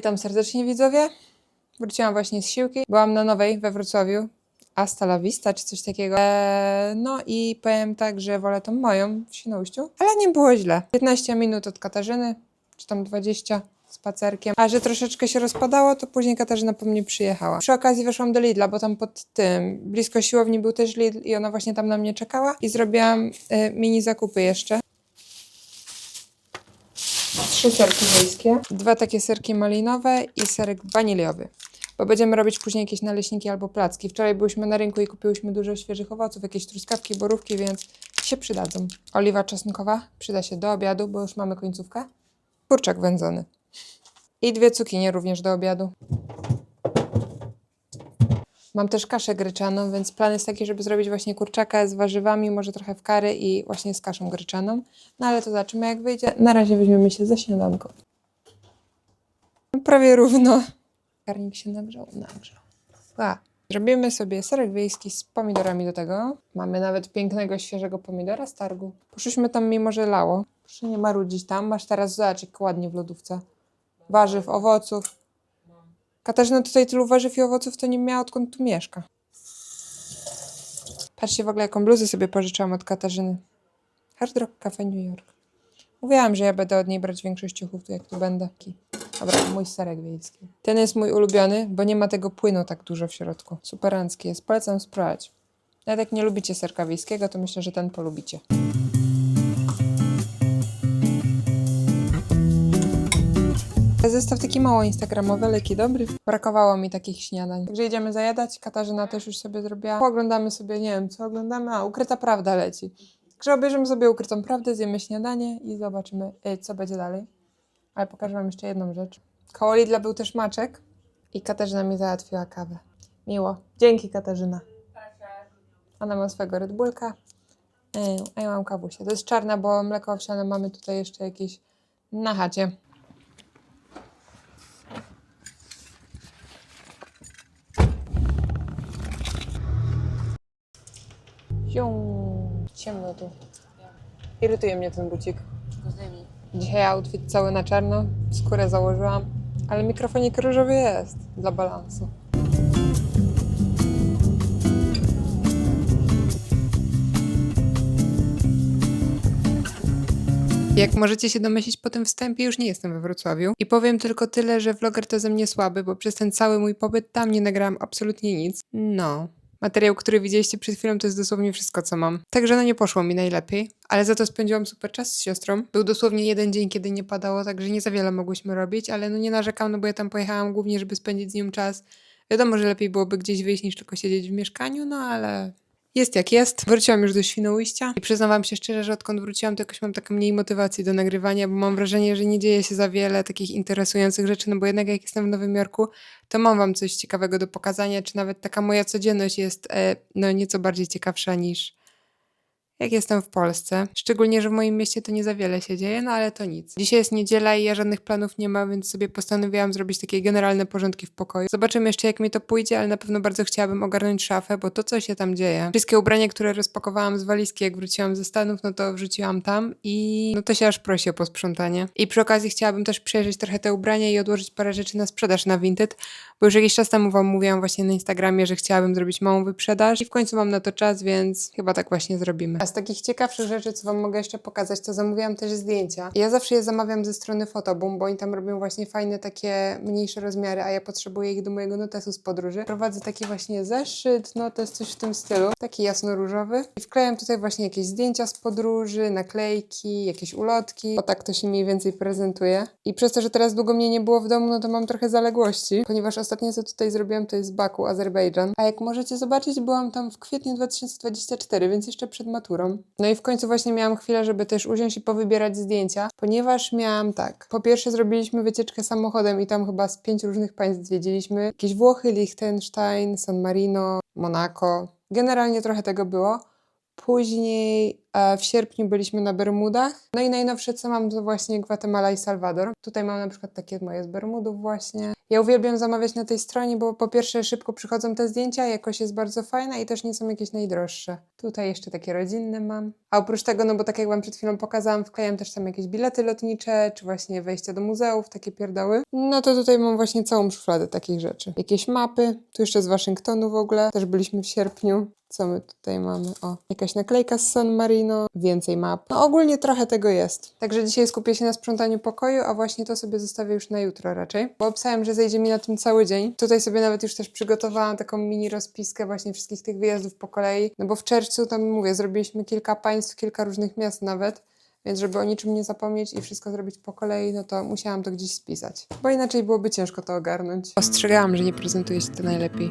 Witam serdecznie widzowie. Wróciłam właśnie z siłki. Byłam na nowej we Wrocławiu. Hasta la vista, czy coś takiego. Eee, no i powiem tak, że wolę tą moją w Świnoujściu, ale nie było źle. 15 minut od Katarzyny, czy tam 20 spacerkiem. A że troszeczkę się rozpadało, to później Katarzyna po mnie przyjechała. Przy okazji weszłam do Lidla, bo tam pod tym, blisko siłowni był też Lidl i ona właśnie tam na mnie czekała. I zrobiłam e, mini zakupy jeszcze. Trzy serki wiejskie, dwa takie serki malinowe i serek waniliowy. Bo będziemy robić później jakieś naleśniki albo placki. Wczoraj byliśmy na rynku i kupiłyśmy dużo świeżych owoców, jakieś truskawki, borówki, więc się przydadzą. Oliwa czosnkowa przyda się do obiadu, bo już mamy końcówkę. Kurczak wędzony. I dwie cukinie również do obiadu. Mam też kaszę gryczaną, więc plan jest taki, żeby zrobić właśnie kurczaka z warzywami, może trochę w kary i właśnie z kaszą gryczaną. No ale to zobaczymy jak wyjdzie. Na razie weźmiemy się za śniadanko. Prawie równo. Karnik się nagrzał? Nagrzał. A. Zrobimy sobie serek wiejski z pomidorami do tego. Mamy nawet pięknego, świeżego pomidora z targu. Poszliśmy tam mimo, że lało. Proszę nie marudzić tam. Masz teraz, zobacz jak ładnie w lodówce. Warzyw, owoców. Katarzyna tutaj tylu warzyw i owoców to nie miała odkąd tu mieszka. Patrzcie w ogóle jaką bluzę sobie pożyczyłam od Katarzyny. Hard Rock Cafe New York. Mówiłam, że ja będę od niej brać większość ciuchów, tu jak tu będę. Dobra, mój serek wiejski. Ten jest mój ulubiony, bo nie ma tego płynu tak dużo w środku. Superancki jest. Polecam spróbować. Nawet jak nie lubicie serka wiejskiego, to myślę, że ten polubicie. Zestaw taki mało instagramowy, ale jaki dobry. Brakowało mi takich śniadań. Także idziemy zajadać. Katarzyna też już sobie zrobiła. Oglądamy sobie, nie wiem co oglądamy, a Ukryta Prawda leci. Także obejrzymy sobie Ukrytą Prawdę, zjemy śniadanie i zobaczymy, y, co będzie dalej. Ale pokażę wam jeszcze jedną rzecz. Koło Lidla był też maczek i Katarzyna mi załatwiła kawę. Miło. Dzięki Katarzyna. Ona ma swego Red Bullka, y, a ja mam kawusię. To jest czarna, bo mleko owsiane mamy tutaj jeszcze jakieś na chacie. Zią. Ciemno tu. Irytuje mnie ten bucik. Dzisiaj outfit cały na czarno, skórę założyłam, ale mikrofonik różowy jest dla balansu. Jak możecie się domyślić po tym wstępie, już nie jestem we Wrocławiu. I powiem tylko tyle, że vloger to ze mnie słaby, bo przez ten cały mój pobyt tam nie nagrałam absolutnie nic. No. Materiał, który widzieliście przed chwilą, to jest dosłownie wszystko, co mam. Także no nie poszło mi najlepiej, ale za to spędziłam super czas z siostrą. Był dosłownie jeden dzień, kiedy nie padało, także nie za wiele mogłyśmy robić, ale no nie narzekam, no bo ja tam pojechałam głównie, żeby spędzić z nią czas. Wiadomo, że lepiej byłoby gdzieś wyjść niż tylko siedzieć w mieszkaniu, no ale jest jak jest. Wróciłam już do Świnoujścia i przyznam wam się szczerze, że odkąd wróciłam, to jakoś mam taką mniej motywacji do nagrywania, bo mam wrażenie, że nie dzieje się za wiele takich interesujących rzeczy, no bo jednak jak jestem w Nowym Jorku, to mam wam coś ciekawego do pokazania, czy nawet taka moja codzienność jest e, no nieco bardziej ciekawsza niż jak jestem w Polsce. Szczególnie, że w moim mieście to nie za wiele się dzieje, no ale to nic. Dzisiaj jest niedziela i ja żadnych planów nie mam, więc sobie postanowiłam zrobić takie generalne porządki w pokoju. Zobaczymy jeszcze, jak mi to pójdzie, ale na pewno bardzo chciałabym ogarnąć szafę, bo to, co się tam dzieje. Wszystkie ubrania, które rozpakowałam z walizki, jak wróciłam ze Stanów, no to wrzuciłam tam i no to się aż prosi o posprzątanie. I przy okazji chciałabym też przejrzeć trochę te ubrania i odłożyć parę rzeczy na sprzedaż na Vinted, bo już jakiś czas temu wam mówiłam właśnie na Instagramie, że chciałabym zrobić małą wyprzedaż i w końcu mam na to czas, więc chyba tak właśnie zrobimy. A z takich ciekawszych rzeczy, co wam mogę jeszcze pokazać, to zamówiłam też zdjęcia. Ja zawsze je zamawiam ze strony Fotoboom, bo oni tam robią właśnie fajne takie mniejsze rozmiary, a ja potrzebuję ich do mojego notesu z podróży. Prowadzę taki właśnie zeszyt, no to jest coś w tym stylu, taki jasno-różowy. I wklejam tutaj właśnie jakieś zdjęcia z podróży, naklejki, jakieś ulotki. O tak to się mniej więcej prezentuje. I przez to, że teraz długo mnie nie było w domu, no to mam trochę zaległości, ponieważ ostatnie co tutaj zrobiłam to jest Baku, Azerbejdżan. A jak możecie zobaczyć, byłam tam w kwietniu 2024, więc jeszcze przed maturą. No i w końcu właśnie miałam chwilę, żeby też usiąść i powybierać zdjęcia, ponieważ miałam tak. Po pierwsze zrobiliśmy wycieczkę samochodem i tam chyba z pięć różnych państw zwiedziliśmy. Jakieś Włochy, Liechtenstein, San Marino, Monako. Generalnie trochę tego było. Później w sierpniu byliśmy na Bermudach. No i najnowsze co mam to właśnie Gwatemala i Salwador. Tutaj mam na przykład takie moje z Bermudów właśnie. Ja uwielbiam zamawiać na tej stronie, bo po pierwsze szybko przychodzą te zdjęcia, jakość jest bardzo fajna i też nie są jakieś najdroższe. Tutaj jeszcze takie rodzinne mam. A oprócz tego, no bo tak jak wam przed chwilą pokazałam, wklejam też tam jakieś bilety lotnicze, czy właśnie wejście do muzeów, takie pierdoły. No to tutaj mam właśnie całą szufladę takich rzeczy. Jakieś mapy, tu jeszcze z Waszyngtonu w ogóle, też byliśmy w sierpniu. Co my tutaj mamy? O, jakaś naklejka z San Więcej map. No ogólnie trochę tego jest. Także dzisiaj skupię się na sprzątaniu pokoju, a właśnie to sobie zostawię już na jutro raczej. Bo opisałem, że zejdzie mi na tym cały dzień. Tutaj sobie nawet już też przygotowałam taką mini rozpiskę właśnie wszystkich tych wyjazdów po kolei. No bo w czerwcu tam mówię, zrobiliśmy kilka państw, kilka różnych miast nawet. Więc żeby o niczym nie zapomnieć i wszystko zrobić po kolei, no to musiałam to gdzieś spisać. Bo inaczej byłoby ciężko to ogarnąć. Ostrzegałam, że nie prezentuje się to najlepiej.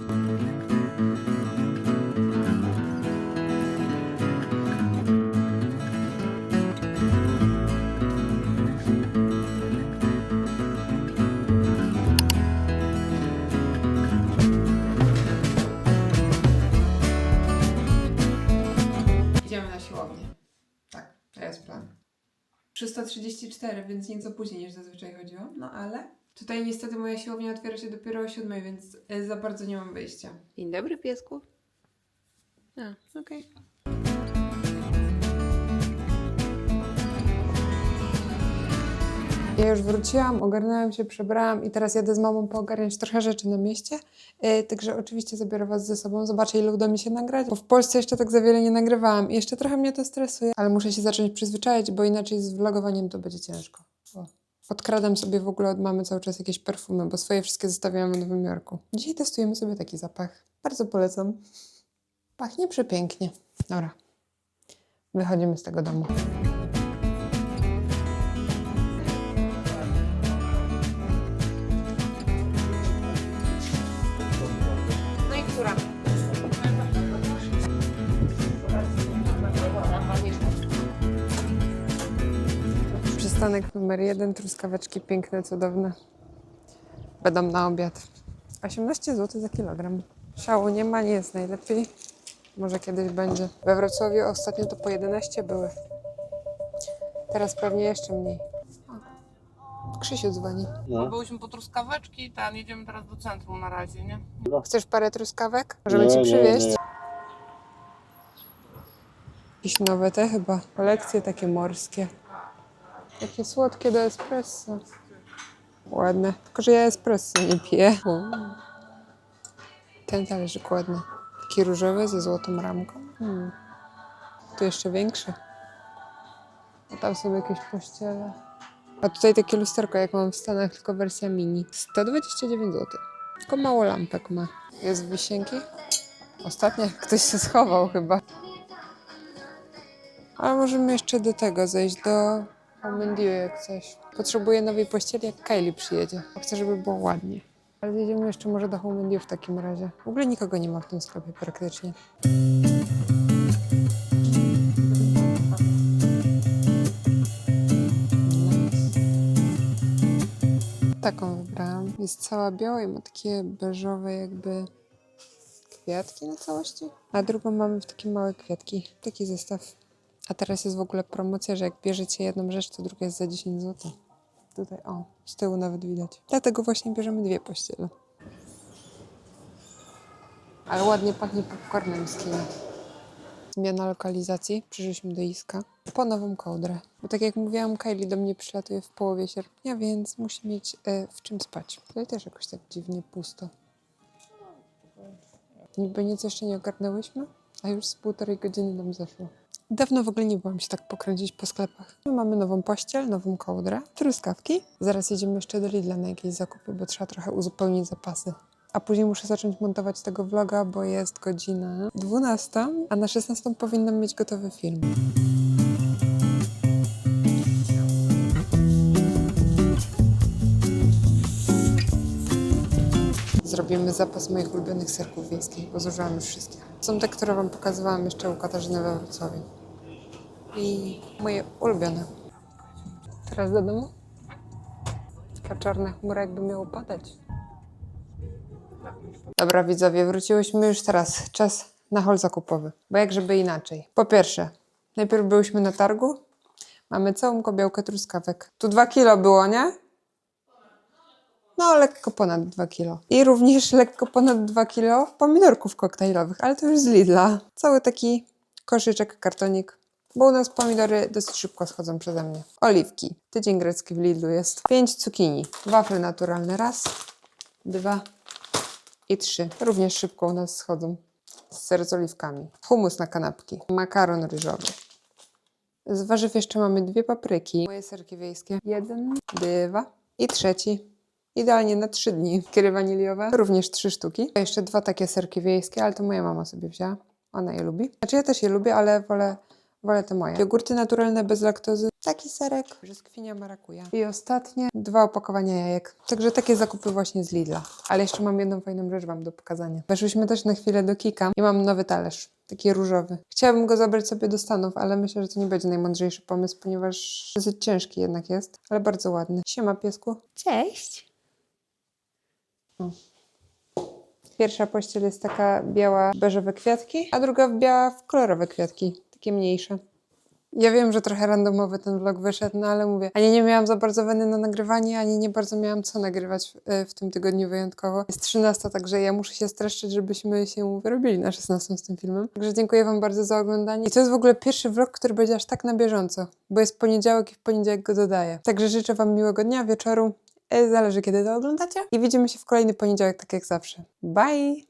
334, więc nieco później niż zazwyczaj chodziłam, no ale... Tutaj niestety moja siłownia otwiera się dopiero o 7, więc e, za bardzo nie mam wyjścia. Dzień dobry, piesku. A, okej. Ja już wróciłam, ogarnęłam się, przebrałam i teraz jadę z mamą poogarniać trochę rzeczy na mieście. Yy, także oczywiście zabiorę Was ze sobą. Zobaczę, ile uda mi się nagrać, bo w Polsce jeszcze tak za wiele nie nagrywałam i jeszcze trochę mnie to stresuje, ale muszę się zacząć przyzwyczaić, bo inaczej z vlogowaniem to będzie ciężko. O. Odkradam sobie w ogóle od mamy cały czas jakieś perfumy, bo swoje wszystkie zostawiałam w Nowym Jorku. Dzisiaj testujemy sobie taki zapach. Bardzo polecam. Pachnie przepięknie. Dobra. Wychodzimy z tego domu. Przystanek numer jeden, truskaweczki piękne, cudowne. Będą na obiad. 18 zł za kilogram. Szału nie ma, nie jest najlepiej. Może kiedyś będzie. We Wrocławiu ostatnio to po 11 były. Teraz pewnie jeszcze mniej. O, Krzysiu dzwoni. No. Byłyśmy po truskaweczki, ten, jedziemy teraz do centrum na razie, nie? Chcesz parę truskawek? Możemy Nie, ci nie, przywieźć. nie. Jakieś nowe te chyba. Kolekcje takie morskie. Takie słodkie do espresso. Ładne. Tylko, że ja espresso nie piję. Ten talerzyk ładny. Taki różowy ze złotą ramką. Hmm. Tu jeszcze większy. A tam są jakieś pościele. A tutaj takie lusterko, jak mam w Stanach, tylko wersja mini. 129 zł. Tylko mało lampek ma. Jest wisienki? Ostatnio ktoś się schował chyba. Ale możemy jeszcze do tego zejść, do Homendiu jak coś. Potrzebuję nowej pościeli, jak Kylie przyjedzie. Chcę, żeby było ładnie. Ale zjedziemy jeszcze może do Homendiu w takim razie. W ogóle nikogo nie ma w tym sklepie praktycznie. Taką wybrałam. Jest cała biała i ma takie beżowe jakby kwiatki na całości. A drugą mamy w takie małe kwiatki. Taki zestaw. A teraz jest w ogóle promocja, że jak bierzecie jedną rzecz, to druga jest za 10 zł. Tutaj, o, z tyłu nawet widać. Dlatego właśnie bierzemy dwie pościele. Ale ładnie pachnie popcornem z kina. Zmiana lokalizacji. Przyszliśmy do Iska po nową kołdrę. Bo tak jak mówiłam, Kylie do mnie przylatuje w połowie sierpnia, więc musi mieć e, w czym spać. Tutaj też jakoś tak dziwnie pusto. Niby nic jeszcze nie ogarnęłyśmy, a już z półtorej godziny nam zeszło. Dawno w ogóle nie byłam się tak pokręcić po sklepach. My mamy nową pościel, nową kołdrę, truskawki. Zaraz jedziemy jeszcze do Lidla na jakieś zakupy, bo trzeba trochę uzupełnić zapasy. A później muszę zacząć montować tego vloga, bo jest godzina 12, a na 16 powinnam mieć gotowy film. Zrobimy zapas moich ulubionych serków wiejskich, bo zużyłam już wszystkie. Są te, które Wam pokazywałam jeszcze u Katarzyny we Wrocławiu. I moje ulubione. Teraz do domu? Taka czarna chmura jakby miało padać. Dobra widzowie, wróciłyśmy już teraz. Czas na hol zakupowy. Bo jak żeby inaczej. Po pierwsze, Najpierw byłyśmy na targu. Mamy całą kobiełkę truskawek. Tu 2 kilo było, nie? No, lekko ponad 2 kilo. I również lekko ponad 2 kilo pomidorków koktajlowych, ale to już z Lidla. Cały taki koszyczek, kartonik. Bo u nas pomidory dosyć szybko schodzą przeze mnie. Oliwki. Tydzień grecki w Lidlu jest. 5 cukinii. Wafle naturalne. Raz, dwa i trzy. Również szybko u nas schodzą. Ser z oliwkami. Humus na kanapki. Makaron ryżowy. Z warzyw jeszcze mamy dwie papryki. Moje serki wiejskie. Jeden, dwa i trzeci. Idealnie na trzy dni. Kiery waniliowe. Również trzy sztuki. Jeszcze dwa takie serki wiejskie, ale to moja mama sobie wzięła. Ona je lubi. Znaczy ja też je lubię, ale wolę, wolę te moje. Jogurty naturalne bez laktozy. Taki serek. Brzoskwinia marakuja. I ostatnie dwa opakowania jajek. Także takie zakupy właśnie z Lidla. Ale jeszcze mam jedną fajną rzecz wam do pokazania. Weszłyśmy też na chwilę do Kika i mam nowy talerz. Taki różowy. Chciałabym go zabrać sobie do Stanów, ale myślę, że to nie będzie najmądrzejszy pomysł, ponieważ dosyć ciężki jednak jest, ale bardzo ładny. Siema piesku. Cześć. Pierwsza pościel jest taka biała, beżowe kwiatki, a druga biała w kolorowe kwiatki, takie mniejsze. Ja wiem, że trochę randomowy ten vlog wyszedł, no ale mówię, ani nie miałam za bardzo weny na nagrywanie, ani nie bardzo miałam co nagrywać w, w tym tygodniu wyjątkowo. Jest 13, także ja muszę się streszczyć, żebyśmy się wyrobili na 16 z tym filmem. Także dziękuję Wam bardzo za oglądanie. I to jest w ogóle pierwszy vlog, który będzie aż tak na bieżąco, bo jest poniedziałek i w poniedziałek go dodaję. Także życzę Wam miłego dnia, wieczoru, e, zależy kiedy to oglądacie i widzimy się w kolejny poniedziałek, tak jak zawsze. Bye!